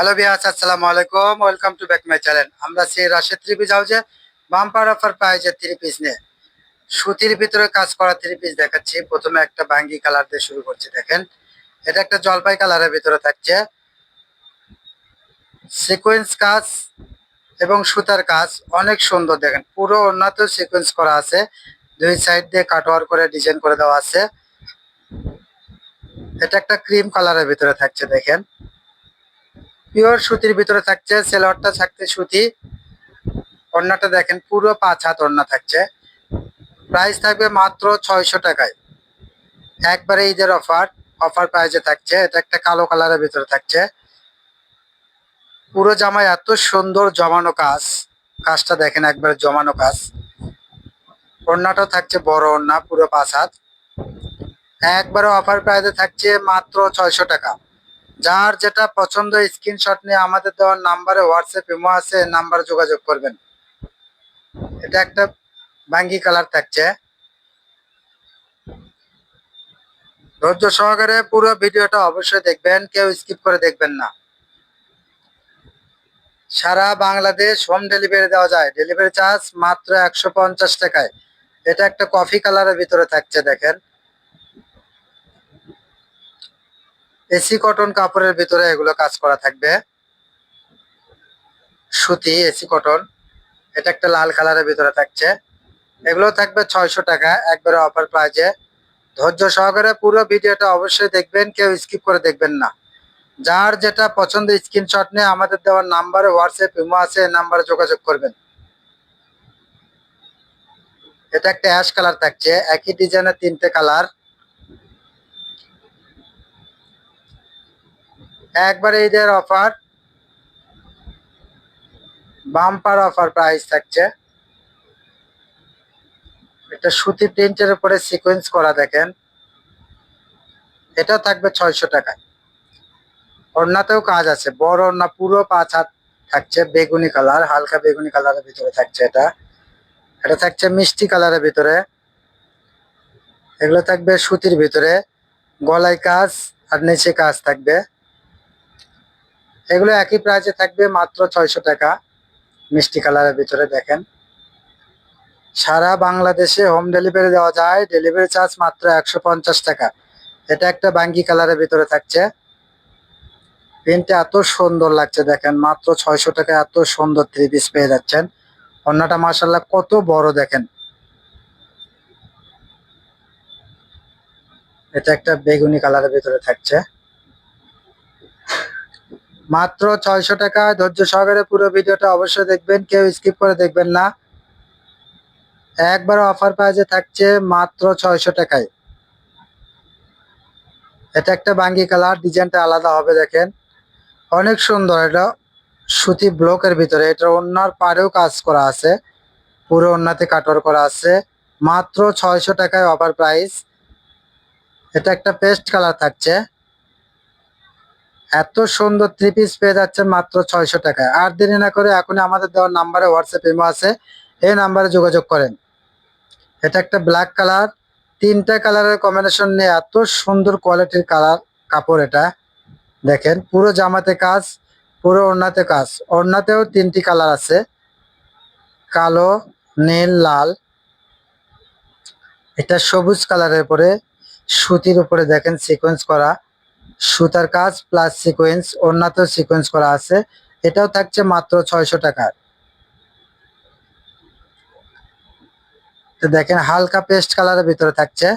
Hello বিয়াস আসসালামু আলাইকুম। Welcome to back my channel আমরা সেই রাশেদ থ্রি পিস হাউসে বাম্পার অফার প্রাইজের থ্রি পিস নিয়ে। সুতির ভিতরে কাজ করা থ্রি পিস দেখাচ্ছি। প্রথমে একটা বাঙ্গি কালার দিয়ে শুরু করছি, দেখেন। এটা একটা জলপাই কালারের ভিতরে থাকছে। সিকোয়েন্স কাজ এবং সুতার কাজ অনেক সুন্দর, দেখেন। পুরো উন্নত সিকোয়েন্স করা আছে। দুই সাইড দিয়ে কাটওয়ার করে ডিজাইন করে দেওয়া আছে। এটা একটা ক্রিম কালারের ভিতরে থাকছে, দেখেন। পিওর সুতির ভিতরে থাকছে, সেলোয়ারটা থাকছে সুতি। ওড়নাটা দেখেন, পুরো পাঁচ হাত ওড়না থাকছে। প্রাইস থাকবে মাত্র ছয়শো টাকায়। একবারে ঈদের অফার অফার প্রাইজে থাকছে। এটা একটা কালো কালারের ভিতরে থাকছে। পুরো জামায় এত সুন্দর জমানো কাজ। কাজটা দেখেন একবার জমানো কাজ। ওড়নাটাও থাকছে বড় ওড়না, পুরো পাঁচ হাত। একবারে অফার প্রাইজে থাকছে মাত্র ছয়শো টাকা। যার যেটা পছন্দ স্ক্রিনশট নিয়ে আমাদের দেওয়ার নাম্বারে হোয়াটসঅ্যাপ ইমো আছে নাম্বারে যোগাযোগ করবেন। এটা একটা বাঙ্গি কালার থাকছে। ধৈর্য সহকারে পুরো ভিডিওটা অবশ্যই দেখবেন, কেউ স্কিপ করে দেখবেন না। সারা বাংলাদেশ হোম ডেলিভারি দেওয়া যায়। ডেলিভারি চার্জ মাত্র একশো পঞ্চাশ টাকায়। এটা একটা কফি কালারের ভিতরে থাকছে, দেখেন। এসি কটন কাপড়ের ভিতরে এগুলো কাজ করা থাকবে। সুতি, এসি কটন এটা একটা লাল কালারের ভিতরে থাকছে। এগুলো থাকবে ছয়শো টাকা, একবারে অফার প্রাইজে ধৈর্য সহকারে পুরো ভিডিওটা অবশ্যই দেখবেন, কেউ স্কিপ করে দেখবেন না। যার যেটা পছন্দ স্ক্রিনশট নিয়ে আমাদের দেওয়ার নাম্বারে হোয়াটসঅ্যাপ ইমো আছে, এই নাম্বারে যোগাযোগ করবেন। এটা একটা অ্যাশ কালার থাকছে, একই ডিজাইনের তিনটে কালার একবারে ঈদের অফার বাম্পার অফার প্রাইস থাকছে। এটা সুতি প্রিন্টের উপরে সিকোয়েন্স করা দেখেন। এটা থাকবে ছয়শো টাকায় ওড়নাতেও কাজ আছে। বড় ওড়না, পুরো পাঁচ হাত থাকছে, বেগুনি কালার, হালকা বেগুনি কালারের ভিতরে থাকছে এটা। এটা থাকছে মিষ্টি কালারের ভিতরে। এগুলো থাকবে সুতির ভিতরে। গলায় কাজ আর নিচে কাজ থাকবে। এগুলো একই প্রাইসে থাকবে মাত্র ছয়শো টাকা। মিষ্টি কালারের ভিতরে দেখেন। সারা বাংলাদেশে হোম ডেলিভারি দেওয়া যায়। ডেলিভারি চার্জ মাত্র একশো পঞ্চাশ টাকা। এটা একটা বাঙ্গি কালারের ভিতরে থাকছে। প্রিন্টটা এত সুন্দর লাগছে দেখেন। মাত্র ছয়শো টাকা এত সুন্দর থ্রি পিস পেয়ে যাচ্ছেন। অন্যটা মাসাল্লাহ কত বড় দেখেন। এটা একটা বেগুনি কালারের ভিতরে থাকছে। মাত্র ছয়শো টাকা। ধৈর্য সহকারে পুরো ভিডিওটা অবশ্যই দেখবেন, কেউ স্কিপ করে দেখবেন না। একবার অফার প্রাইজে থাকছে মাত্র ছয়শো টাকায়। এটা একটা বাঙ্গি কালার ডিজাইনটা আলাদা হবে দেখেন। অনেক সুন্দর এটা, সুতি ব্লকের ভিতরে। এটা অন্যার পাড়েও কাজ করা আছে। পুরো অন্যতে কাটর করা আছে। মাত্র ছয়শো টাকায় অফার প্রাইস এটা একটা পেস্ট কালার থাকছে। এত সুন্দর থ্রি পিস পেয়ে যাচ্ছে মাত্র ছয়শো টাকায়। আর দেরি না করে এখন আমাদের দেওয়ার নাম্বারে হোয়াটসঅ্যাপ ইমো আছে, এই নাম্বারে যোগাযোগ করেন। এটা একটা ব্ল্যাক কালার তিনটা কালারের কম্বিনেশন নিয়ে এত সুন্দর কোয়ালিটির কালার কাপড় এটা। দেখেন, পুরো জামাতে কাজ, পুরো ওড়নাতে কাজ। ওড়নাতেও তিনটি কালার আছে, কালো, নীল, লাল। এটা সবুজ কালারের উপরে, সুতির উপরে দেখেন সিকোয়েন্স করা। সুতার কাজ প্লাস সিকোয়েন্স ওড়নাতেও সিকোয়েন্স করা আছে। এটাও থাকছে মাত্র ছয়শো টাকার তো দেখেন, হালকা পেস্ট কালারের ভিতরে থাকছে।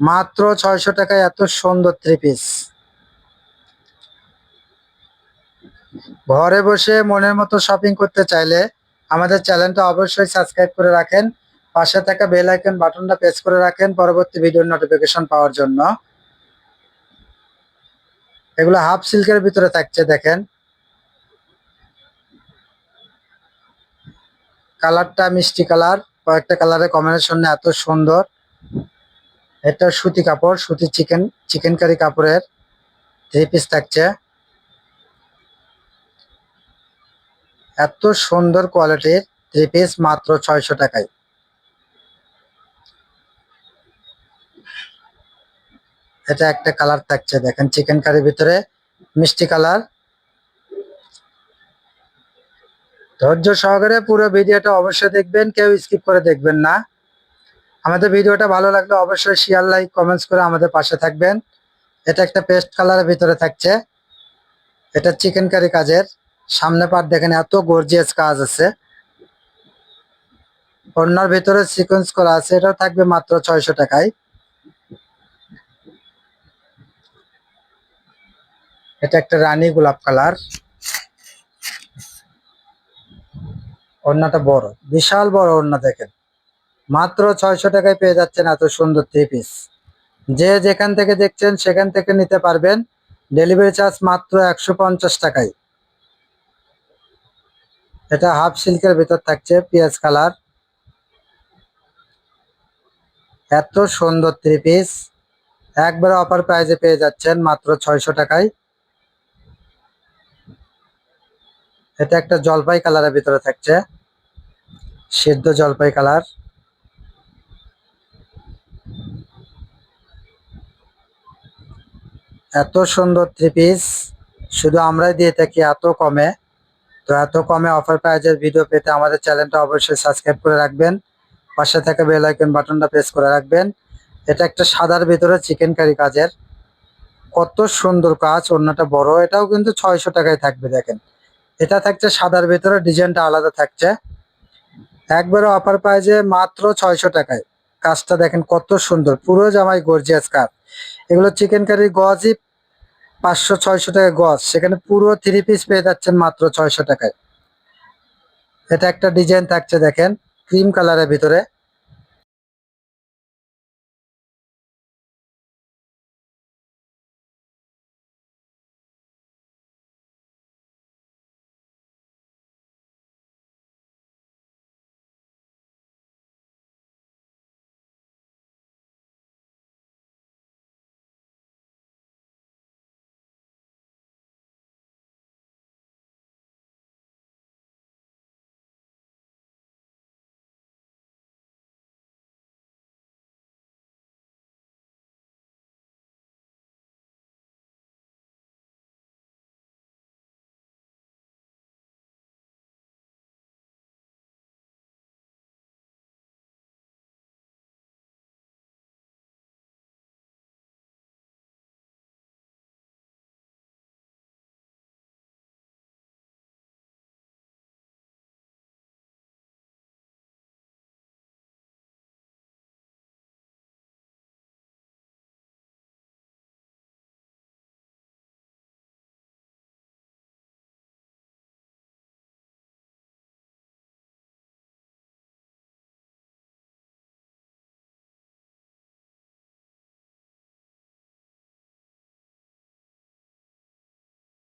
মাত্র ছয়শো টাকায় এত সুন্দর থ্রি পিস ঘরে বসে মনের মতো শপিং করতে চাইলে আমাদের চ্যানেলটা অবশ্যই সাবস্ক্রাইব করে রাখেন। পাশে থাকা বেল আইকন বাটনটা প্রেস করে রাখেন পরবর্তী ভিডিওর নোটিফিকেশন পাওয়ার জন্য। এগুলো হাফ সিল্কের ভিতরে থাকছে, দেখেন। কালারটা মিষ্টি কালার, কয়েকটা কালারের কম্বিনেশন এত সুন্দর। এটা সুতি কাপড়, সুতি চিকেন চিকেন কারি কাপড়ের থ্রি পিস থাকছে। এত সুন্দর কোয়ালিটির থ্রি পিস মাত্র ছয়শো টাকায়। এটা একটা কালার থাকছে, দেখেন চিকেন কারির ভিতরে মিষ্টি কালার। ধৈর্য সহকারে পুরো ভিডিওটা অবশ্যই দেখবেন, কেউ স্কিপ করে দেখবেন না। আমাদের ভিডিওটা ভালো লাগলে অবশ্যই শেয়ার লাইক কমেন্টস করে আমাদের পাশে থাকবেন। এটা একটা পেস্ট কালারের ভিতরে থাকছে। এটা চিকেন কারি কাজের। সামনে পাট দেখেন, এত গর্জিয়াস কাজ আছে। ওড়নার ভিতরে সিকোয়েন্স করা আছে এটা থাকবে মাত্র ছয়শো টাকায়। এটা একটা রানী গোলাপ কালার। ওড়নাটা বড়, বিশাল বড় ওড়না দেখেন। মাত্র ছয়শো টাকায় পেয়ে যাচ্ছেন এত সুন্দর থ্রি পিস যে যেখান থেকে দেখছেন সেখান থেকে নিতে পারবেন। ডেলিভারি চার্জ মাত্র একশো পঞ্চাশ টাকায়। এটা হাফ সিল্কের ভিতর থাকছে, পিঁয়াজ কালার। এত সুন্দর থ্রি পিস একবারে অফার প্রাইজে পেয়ে যাচ্ছেন মাত্র ছয়শো টাকায়। এটা একটা জলপাই কালারের ভিতরে থাকছে। সিদ্ধ জলপাই কালার। এত সুন্দর থ্রি পিস শুধু আমরাই দিয়ে থাকি, এত কমে। তো এত কমে অফার প্রাইজের ভিডিও পেতে আমাদের চ্যানেলটা অবশ্যই সাবস্ক্রাইব করে রাখবেন। পাশে থাকা বেল আইকন বাটনটা প্রেস করে রাখবেন। এটা একটা সাদার ভিতরে চিকেন কারি কাজের। কত সুন্দর কাজ, অন্যটা বড়, এটাও কিন্তু ছয়শো টাকায় থাকবে, দেখেন। এটা থাকছে সাদার ভিতরে, ডিজাইনটা আলাদা থাকছে। একবারে অফার প্রাইজে মাত্র ছয়শো টাকায়। কাজটা দেখেন কত সুন্দর, পুরো জামাই গর্জিয়াস কাজ। এগুলো চিকেন কারি গজই পাঁচশো, ছয়শো টাকা গজ। সেখানে পুরো থ্রি পিস পেয়ে যাচ্ছেন মাত্র ছয়শো টাকায়। এটা একটা ডিজাইন থাকছে দেখেন ক্রিম কালারের ভিতরে।